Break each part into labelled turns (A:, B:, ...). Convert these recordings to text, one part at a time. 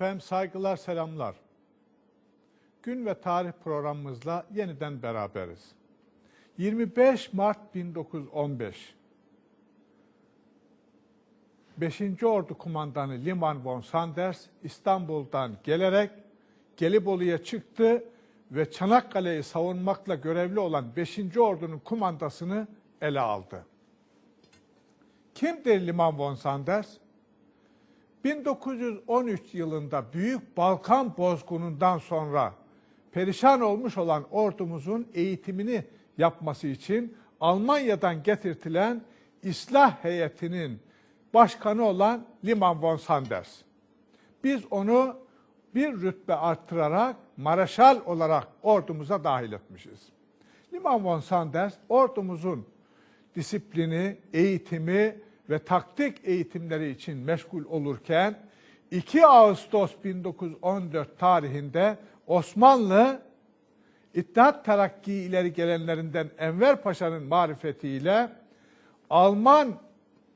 A: Efendim saygılar, selamlar. Gün ve tarih programımızla yeniden beraberiz. 25 Mart 1915. 5. Ordu Kumandanı Liman von Sanders İstanbul'dan gelerek Gelibolu'ya çıktı ve Çanakkale'yi savunmakla görevli olan 5. Ordu'nun kumandasını ele aldı. Kimdir Liman von Sanders? 1913 yılında Büyük Balkan bozgunundan sonra perişan olmuş olan ordumuzun eğitimini yapması için Almanya'dan getirtilen İslah heyetinin başkanı olan Liman von Sanders. Biz onu bir rütbe arttırarak Mareşal olarak ordumuza dahil etmişiz. Liman von Sanders ordumuzun disiplini, eğitimi ve taktik eğitimleri için meşgul olurken 2 Ağustos 1914 tarihinde Osmanlı İttihat Terakki ileri gelenlerinden Enver Paşa'nın marifetiyle Alman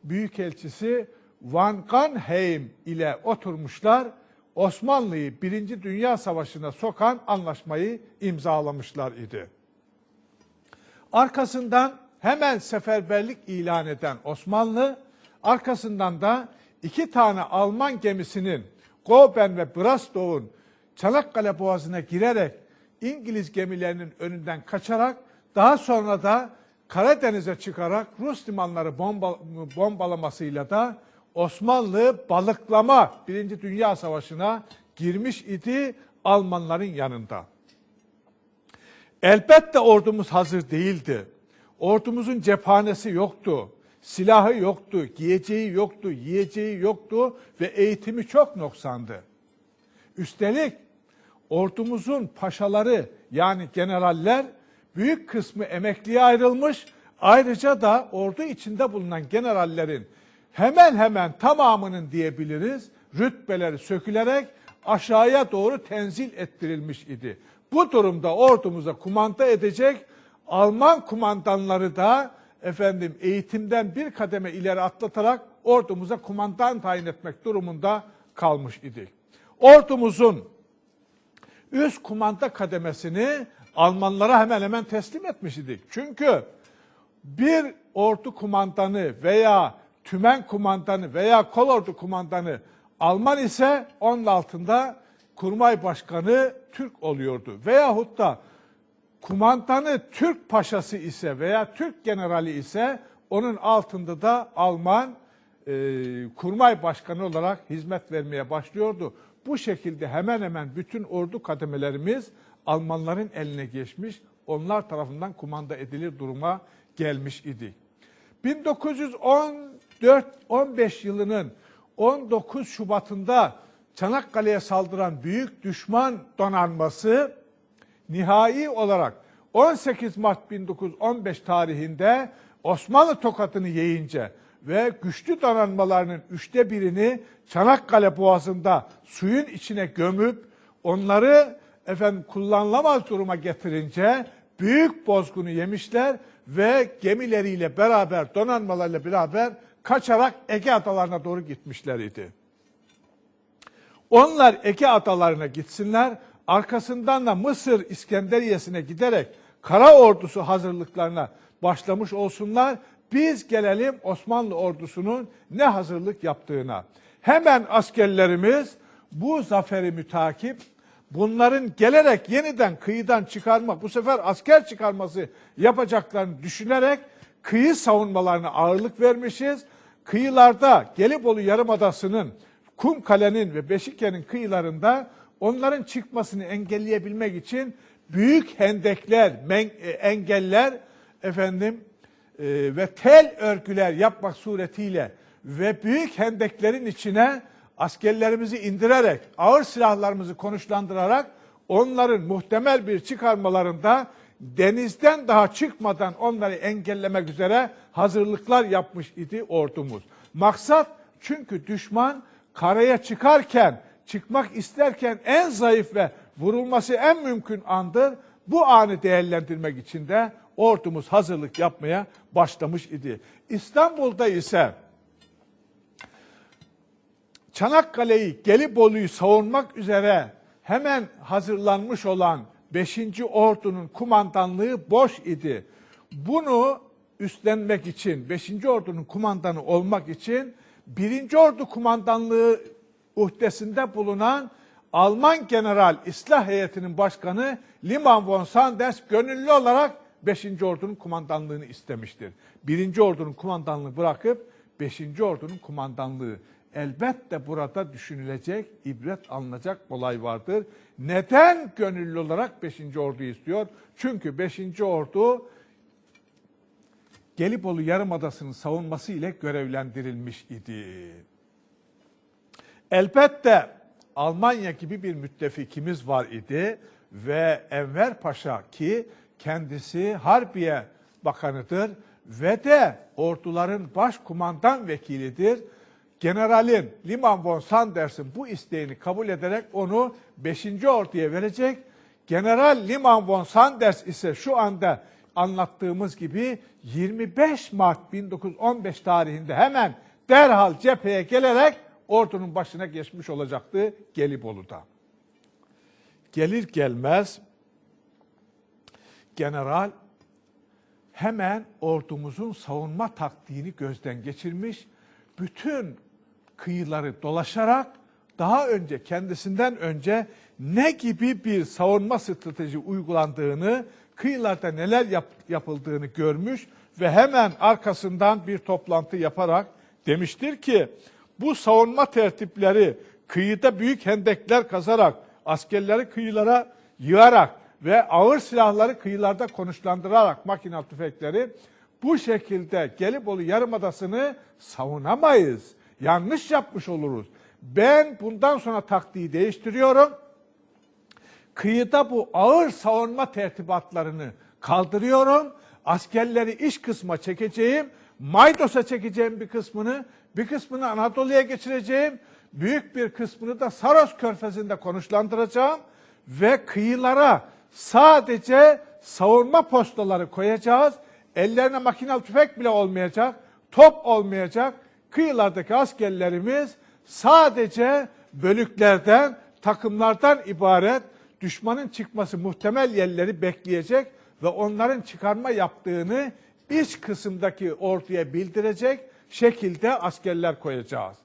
A: Büyükelçisi Van Ganheim ile oturmuşlar. Osmanlı'yı Birinci Dünya Savaşı'na sokan anlaşmayı imzalamışlar idi. Arkasından hemen seferberlik ilan eden Osmanlı, arkasından da iki tane Alman gemisinin Goben ve Brastow'un Çanakkale Boğazı'na girerek İngiliz gemilerinin önünden kaçarak daha sonra da Karadeniz'e çıkarak Rus limanları bomba, bombalamasıyla da Osmanlı balıklama Birinci Dünya Savaşı'na girmiş idi Almanların yanında. Elbette ordumuz hazır değildi. Ordumuzun cephanesi yoktu. Silahı yoktu, giyeceği yoktu, yiyeceği yoktu ve eğitimi çok noksandı. Üstelik ordumuzun paşaları yani generaller büyük kısmı emekliye ayrılmış. Ayrıca da ordu içinde bulunan generallerin hemen hemen tamamının diyebiliriz rütbeleri sökülerek aşağıya doğru tenzil ettirilmiş idi. Bu durumda ordumuza kumanda edecek Alman kumandanları da efendim eğitimden bir kademe ileri atlatarak ordumuza kumandan tayin etmek durumunda kalmış idi. Ordumuzun üst kumanda kademesini Almanlara hemen hemen teslim etmiş idik. Çünkü bir ordu kumandanı veya tümen kumandanı veya kolordu kumandanı Alman ise onun altında kurmay başkanı Türk oluyordu. Veyahut da kumandanı Türk paşası ise veya Türk generali ise onun altında da Alman e, kurmay başkanı olarak hizmet vermeye başlıyordu. Bu şekilde hemen hemen bütün ordu kademelerimiz Almanların eline geçmiş, onlar tarafından kumanda edilir duruma gelmiş idi. 1914-15 yılının 19 Şubat'ında Çanakkale'ye saldıran büyük düşman donanması nihai olarak 18 Mart 1915 tarihinde Osmanlı tokatını yiyince ve güçlü donanmalarının üçte birini Çanakkale Boğazı'nda suyun içine gömüp onları efendim kullanılamaz duruma getirince büyük bozgunu yemişler ve gemileriyle beraber donanmalarıyla beraber kaçarak Ege adalarına doğru gitmişler idi. Onlar Ege adalarına gitsinler, arkasından da Mısır İskenderiyesine giderek kara ordusu hazırlıklarına başlamış olsunlar. Biz gelelim Osmanlı ordusunun ne hazırlık yaptığına. Hemen askerlerimiz bu zaferi mütakip bunların gelerek yeniden kıyıdan çıkarma, bu sefer asker çıkarması yapacaklarını düşünerek kıyı savunmalarına ağırlık vermişiz. Kıyılarda Gelibolu Yarımadası'nın, Kumkale'nin ve Beşikke'nin kıyılarında onların çıkmasını engelleyebilmek için büyük hendekler, e, engeller efendim e, ve tel örgüler yapmak suretiyle ve büyük hendeklerin içine askerlerimizi indirerek, ağır silahlarımızı konuşlandırarak onların muhtemel bir çıkarmalarında denizden daha çıkmadan onları engellemek üzere hazırlıklar yapmış idi ordumuz. Maksat çünkü düşman karaya çıkarken, çıkmak isterken en zayıf ve vurulması en mümkün andır. Bu anı değerlendirmek için de ordumuz hazırlık yapmaya başlamış idi. İstanbul'da ise Çanakkale'yi, Gelibolu'yu savunmak üzere hemen hazırlanmış olan 5. Ordu'nun kumandanlığı boş idi. Bunu üstlenmek için, 5. Ordu'nun kumandanı olmak için 1. Ordu kumandanlığı uhdesinde bulunan Alman General İslah Heyeti'nin başkanı Liman von Sanders gönüllü olarak 5. Ordu'nun kumandanlığını istemiştir. 1. Ordu'nun kumandanlığını bırakıp 5. Ordu'nun kumandanlığı. Elbette burada düşünülecek, ibret alınacak olay vardır. Neden gönüllü olarak 5. Ordu'yu istiyor? Çünkü 5. Ordu Gelibolu Yarımadası'nın savunması ile görevlendirilmiş idi. Elbette Almanya gibi bir müttefikimiz var idi ve Enver Paşa ki kendisi Harbiye Bakanıdır ve de orduların başkumandan vekilidir. Generalin Liman von Sanders'in bu isteğini kabul ederek onu 5. orduya verecek. General Liman von Sanders ise şu anda anlattığımız gibi 25 Mart 1915 tarihinde hemen derhal cepheye gelerek ordunun başına geçmiş olacaktı Gelibolu'da. Gelir gelmez general hemen ordumuzun savunma taktiğini gözden geçirmiş, bütün kıyıları dolaşarak daha önce kendisinden önce ne gibi bir savunma strateji uygulandığını, kıyılarda neler yap, yapıldığını görmüş ve hemen arkasından bir toplantı yaparak demiştir ki bu savunma tertipleri kıyıda büyük hendekler kazarak askerleri kıyılara yığarak ve ağır silahları kıyılarda konuşlandırarak makinalı tüfekleri bu şekilde Gelibolu Yarımadası'nı savunamayız. Yanlış yapmış oluruz. Ben bundan sonra taktiği değiştiriyorum. Kıyıda bu ağır savunma tertibatlarını kaldırıyorum. Askerleri iş kısma çekeceğim. Maydos'a çekeceğim bir kısmını, bir kısmını Anadolu'ya geçireceğim. Büyük bir kısmını da Saros Körfezi'nde konuşlandıracağım. Ve kıyılara sadece savunma postaları koyacağız. Ellerine makinalı tüfek bile olmayacak, top olmayacak. Kıyılardaki askerlerimiz sadece bölüklerden, takımlardan ibaret düşmanın çıkması muhtemel yerleri bekleyecek ve onların çıkarma yaptığını iç kısımdaki orduya bildirecek şekilde askerler koyacağız.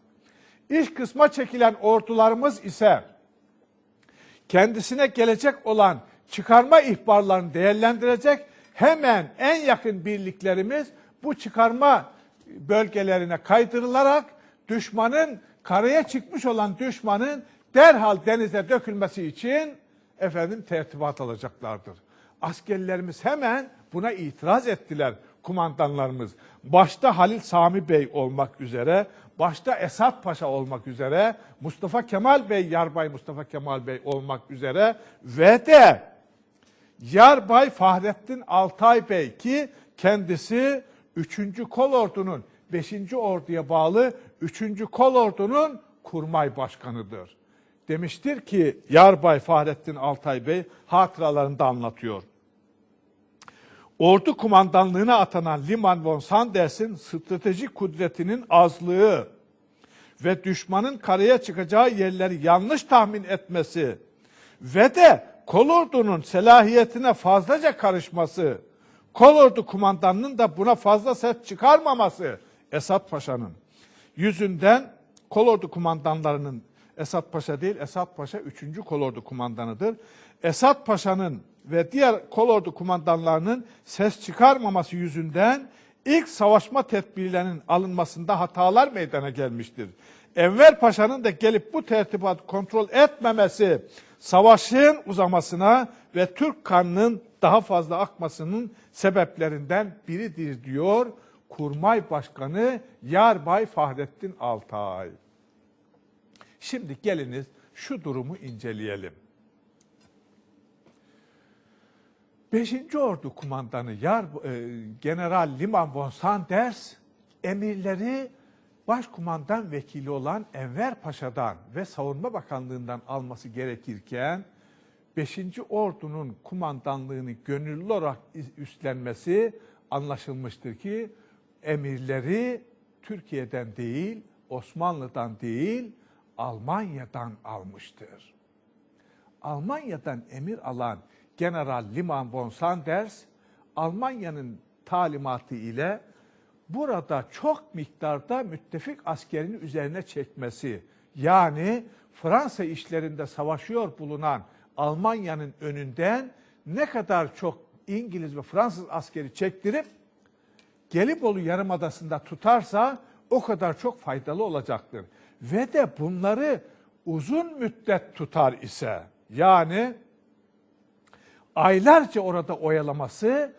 A: İç kısma çekilen ordularımız ise kendisine gelecek olan çıkarma ihbarlarını değerlendirecek. Hemen en yakın birliklerimiz bu çıkarma bölgelerine kaydırılarak düşmanın karaya çıkmış olan düşmanın derhal denize dökülmesi için efendim tertibat alacaklardır. Askerlerimiz hemen buna itiraz ettiler kumandanlarımız. Başta Halil Sami Bey olmak üzere, başta Esat Paşa olmak üzere, Mustafa Kemal Bey, Yarbay Mustafa Kemal Bey olmak üzere ve de Yarbay Fahrettin Altay Bey ki kendisi 3. Kolordu'nun 5. Ordu'ya bağlı 3. Kolordu'nun kurmay başkanıdır. Demiştir ki Yarbay Fahrettin Altay Bey hatıralarında anlatıyor. Ordu kumandanlığına atanan Liman von Sanders'in stratejik kudretinin azlığı ve düşmanın karaya çıkacağı yerleri yanlış tahmin etmesi ve de kolordunun selahiyetine fazlaca karışması, kolordu kumandanının da buna fazla ses çıkarmaması Esat Paşa'nın yüzünden kolordu kumandanlarının Esat Paşa değil, Esat Paşa 3. kolordu kumandanıdır. Esat Paşa'nın ve diğer kolordu kumandanlarının ses çıkarmaması yüzünden ilk savaşma tedbirlerinin alınmasında hatalar meydana gelmiştir. Enver Paşa'nın da gelip bu tertibatı kontrol etmemesi savaşın uzamasına ve Türk kanının daha fazla akmasının sebeplerinden biridir diyor Kurmay Başkanı Yarbay Fahrettin Altay. Şimdi geliniz şu durumu inceleyelim. 5. Ordu Kumandanı Yar, e, General Liman von Sanders emirleri Başkumandan vekili olan Enver Paşa'dan ve Savunma Bakanlığı'ndan alması gerekirken 5. Ordu'nun kumandanlığını gönüllü olarak üstlenmesi anlaşılmıştır ki emirleri Türkiye'den değil, Osmanlı'dan değil, Almanya'dan almıştır. Almanya'dan emir alan General Liman von Sanders, Almanya'nın talimatı ile burada çok miktarda müttefik askerini üzerine çekmesi, yani Fransa işlerinde savaşıyor bulunan Almanya'nın önünden ne kadar çok İngiliz ve Fransız askeri çektirip Gelibolu Yarımadası'nda tutarsa o kadar çok faydalı olacaktır. Ve de bunları uzun müddet tutar ise yani aylarca orada oyalaması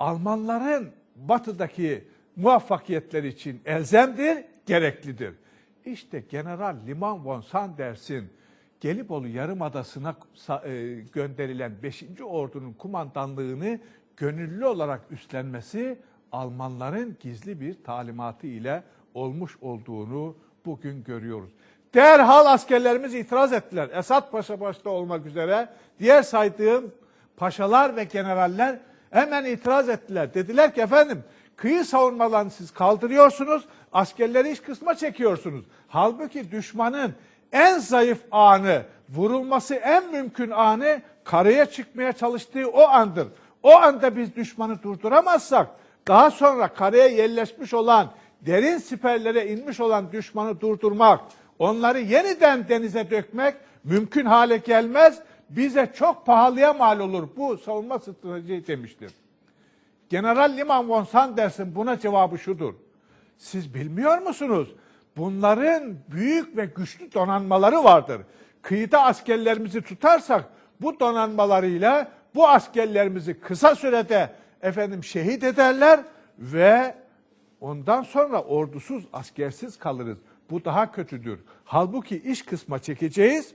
A: Almanların batıdaki muvaffakiyetleri için elzemdir, gereklidir. İşte General Liman von Sanders'in Gelibolu Yarımadası'na e, gönderilen 5. Ordu'nun kumandanlığını gönüllü olarak üstlenmesi Almanların gizli bir talimatı ile olmuş olduğunu bugün görüyoruz. Derhal askerlerimiz itiraz ettiler. Esat Paşa başta olmak üzere diğer saydığım paşalar ve generaller hemen itiraz ettiler. Dediler ki efendim kıyı savunmalarını siz kaldırıyorsunuz, askerleri iç kısma çekiyorsunuz. Halbuki düşmanın en zayıf anı, vurulması en mümkün anı karaya çıkmaya çalıştığı o andır. O anda biz düşmanı durduramazsak daha sonra karaya yerleşmiş olan, derin siperlere inmiş olan düşmanı durdurmak, onları yeniden denize dökmek mümkün hale gelmez. Bize çok pahalıya mal olur bu savunma strateji demiştir. General Liman von Sanders'in buna cevabı şudur. Siz bilmiyor musunuz? Bunların büyük ve güçlü donanmaları vardır. Kıyıda askerlerimizi tutarsak bu donanmalarıyla bu askerlerimizi kısa sürede efendim şehit ederler ve ondan sonra ordusuz, askersiz kalırız. Bu daha kötüdür. Halbuki iş kısma çekeceğiz.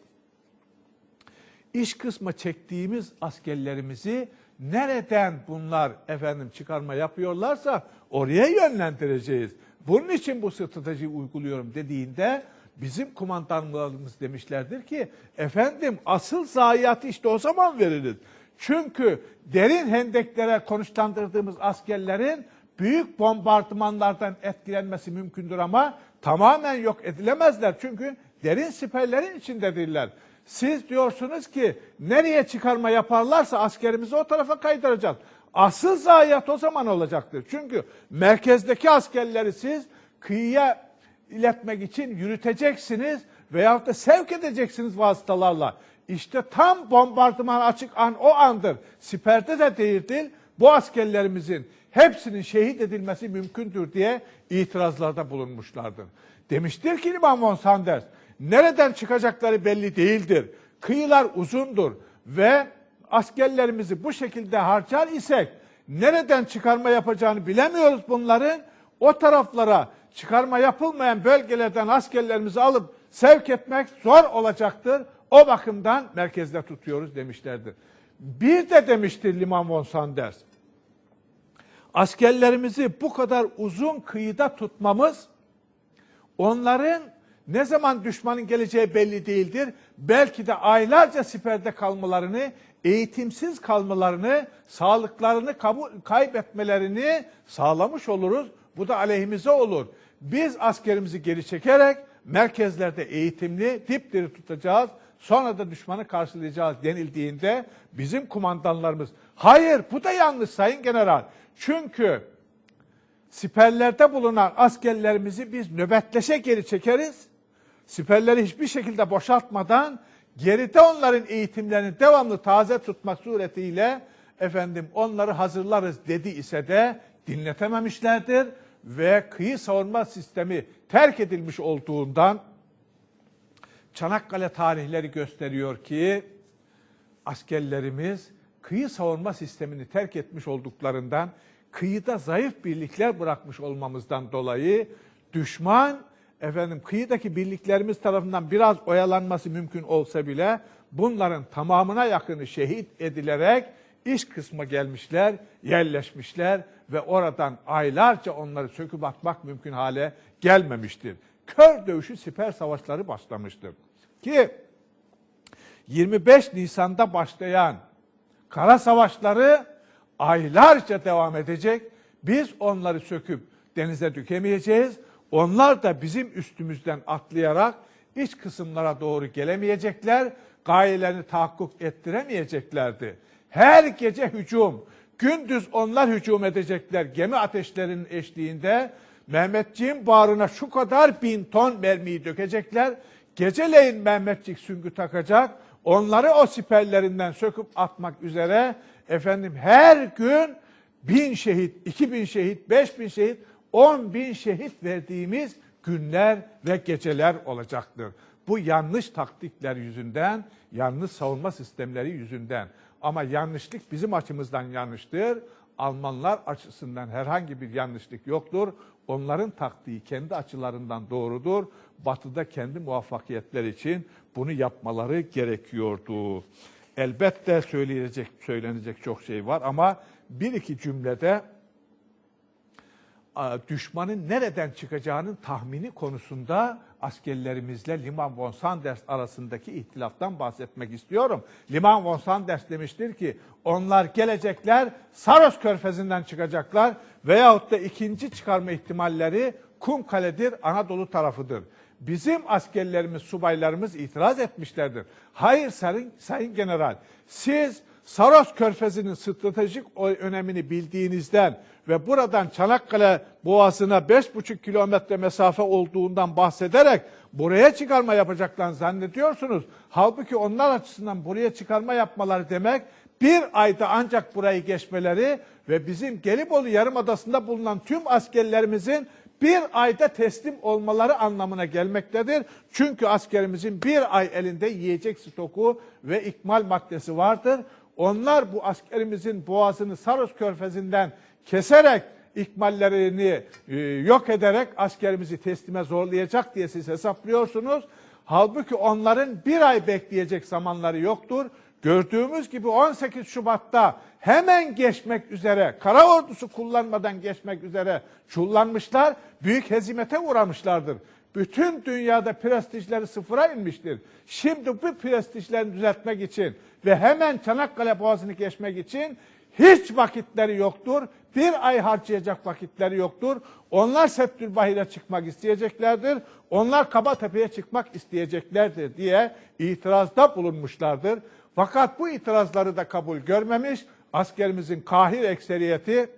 A: İş kısma çektiğimiz askerlerimizi nereden bunlar efendim çıkarma yapıyorlarsa oraya yönlendireceğiz. Bunun için bu stratejiyi uyguluyorum dediğinde bizim kumandanlarımız demişlerdir ki efendim asıl zayiatı işte o zaman veririz. Çünkü derin hendeklere konuşlandırdığımız askerlerin büyük bombardımanlardan etkilenmesi mümkündür ama tamamen yok edilemezler. Çünkü derin siperlerin içindedirler. Siz diyorsunuz ki nereye çıkarma yaparlarsa askerimizi o tarafa kaydıracağız. Asıl zayiat o zaman olacaktır. Çünkü merkezdeki askerleri siz kıyıya iletmek için yürüteceksiniz veyahut da sevk edeceksiniz vasıtalarla. İşte tam bombardıman açık an o andır. Siperde de değildir. Bu askerlerimizin hepsinin şehit edilmesi mümkündür diye itirazlarda bulunmuşlardır. Demiştir ki Liman von Sanders, nereden çıkacakları belli değildir. Kıyılar uzundur ve askerlerimizi bu şekilde harcar isek nereden çıkarma yapacağını bilemiyoruz bunların. O taraflara çıkarma yapılmayan bölgelerden askerlerimizi alıp sevk etmek zor olacaktır. O bakımdan merkezde tutuyoruz demişlerdir. Bir de demiştir Liman von Sanders. Askerlerimizi bu kadar uzun kıyıda tutmamız onların ne zaman düşmanın geleceği belli değildir. Belki de aylarca siperde kalmalarını, eğitimsiz kalmalarını, sağlıklarını kaybetmelerini sağlamış oluruz. Bu da aleyhimize olur. Biz askerimizi geri çekerek merkezlerde eğitimli, dipdiri tutacağız. Sonra da düşmanı karşılayacağız denildiğinde bizim kumandanlarımız hayır bu da yanlış sayın general. Çünkü siperlerde bulunan askerlerimizi biz nöbetleşe geri çekeriz. Siperleri hiçbir şekilde boşaltmadan geride onların eğitimlerini devamlı taze tutmak suretiyle efendim onları hazırlarız dedi ise de dinletememişlerdir ve kıyı savunma sistemi terk edilmiş olduğundan Çanakkale tarihleri gösteriyor ki askerlerimiz kıyı savunma sistemini terk etmiş olduklarından kıyıda zayıf birlikler bırakmış olmamızdan dolayı düşman efendim kıyıdaki birliklerimiz tarafından biraz oyalanması mümkün olsa bile bunların tamamına yakını şehit edilerek iş kısmı gelmişler, yerleşmişler ve oradan aylarca onları söküp atmak mümkün hale gelmemiştir. Kör dövüşü siper savaşları başlamıştır. Ki 25 Nisan'da başlayan kara savaşları aylarca devam edecek. Biz onları söküp denize dökemeyeceğiz. Onlar da bizim üstümüzden atlayarak iç kısımlara doğru gelemeyecekler, gayelerini tahakkuk ettiremeyeceklerdi. Her gece hücum, gündüz onlar hücum edecekler gemi ateşlerinin eşliğinde. Mehmetçiğin bağrına şu kadar bin ton mermiyi dökecekler. Geceleyin Mehmetçik süngü takacak. Onları o siperlerinden söküp atmak üzere efendim her gün bin şehit, iki bin şehit, beş bin şehit, on bin şehit verdiğimiz günler ve geceler olacaktır. Bu yanlış taktikler yüzünden, yanlış savunma sistemleri yüzünden. Ama yanlışlık bizim açımızdan yanlıştır. Almanlar açısından herhangi bir yanlışlık yoktur. Onların taktiği kendi açılarından doğrudur. Batı'da kendi muvaffakiyetler için bunu yapmaları gerekiyordu. Elbette söyleyecek, söylenecek çok şey var ama bir iki cümlede düşmanın nereden çıkacağının tahmini konusunda askerlerimizle Liman von Sanders arasındaki ihtilaftan bahsetmek istiyorum. Liman von Sanders demiştir ki onlar gelecekler Saros körfezinden çıkacaklar veyahut da ikinci çıkarma ihtimalleri Kumkale'dir, Anadolu tarafıdır. Bizim askerlerimiz, subaylarımız itiraz etmişlerdir. Hayır sayın, sayın general, siz Saros Körfezi'nin stratejik önemini bildiğinizden ve buradan Çanakkale Boğazı'na 5,5 kilometre mesafe olduğundan bahsederek buraya çıkarma yapacaklarını zannediyorsunuz. Halbuki onlar açısından buraya çıkarma yapmaları demek bir ayda ancak burayı geçmeleri ve bizim Gelibolu Yarımadası'nda bulunan tüm askerlerimizin bir ayda teslim olmaları anlamına gelmektedir. Çünkü askerimizin bir ay elinde yiyecek stoku ve ikmal maddesi vardır. Onlar bu askerimizin boğazını Saros körfezinden keserek ikmallerini e, yok ederek askerimizi teslime zorlayacak diye siz hesaplıyorsunuz. Halbuki onların bir ay bekleyecek zamanları yoktur. Gördüğümüz gibi 18 Şubat'ta hemen geçmek üzere, kara ordusu kullanmadan geçmek üzere çullanmışlar, büyük hezimete uğramışlardır. Bütün dünyada prestijleri sıfıra inmiştir. Şimdi bu prestijlerini düzeltmek için ve hemen Çanakkale Boğazı'nı geçmek için hiç vakitleri yoktur. Bir ay harcayacak vakitleri yoktur. Onlar Settülbahir'e çıkmak isteyeceklerdir. Onlar Kabatepe'ye çıkmak isteyeceklerdir diye itirazda bulunmuşlardır. Fakat bu itirazları da kabul görmemiş. Askerimizin kahir ekseriyeti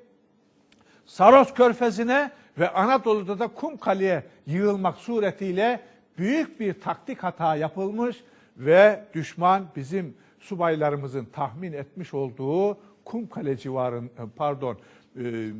A: Saros Körfezi'ne ve Anadolu'da da Kumkale'ye yığılmak suretiyle büyük bir taktik hata yapılmış ve düşman bizim subaylarımızın tahmin etmiş olduğu Kumkale civarın pardon e,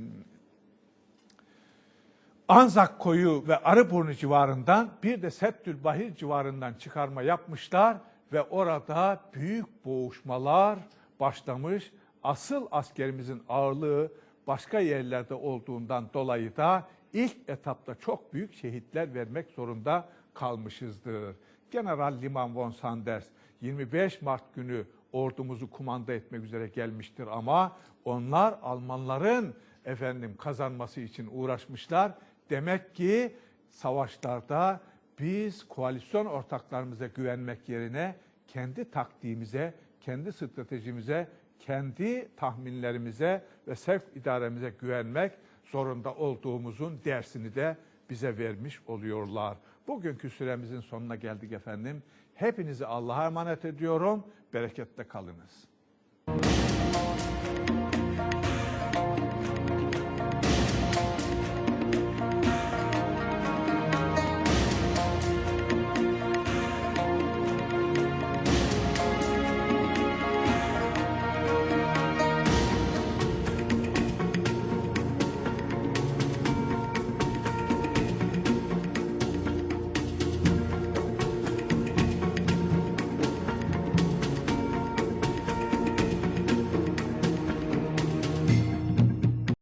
A: Anzak koyu ve Arıburnu civarından bir de Settülbahir civarından çıkarma yapmışlar ve orada büyük boğuşmalar başlamış. Asıl askerimizin ağırlığı başka yerlerde olduğundan dolayı da ilk etapta çok büyük şehitler vermek zorunda kalmışızdır. General Liman von Sanders 25 Mart günü ordumuzu kumanda etmek üzere gelmiştir ama onlar Almanların efendim kazanması için uğraşmışlar. Demek ki savaşlarda biz koalisyon ortaklarımıza güvenmek yerine kendi taktiğimize, kendi stratejimize, kendi tahminlerimize ve sevk idaremize güvenmek zorunda olduğumuzun dersini de bize vermiş oluyorlar. Bugünkü süremizin sonuna geldik efendim. Hepinizi Allah'a emanet ediyorum. Bereketle kalınız.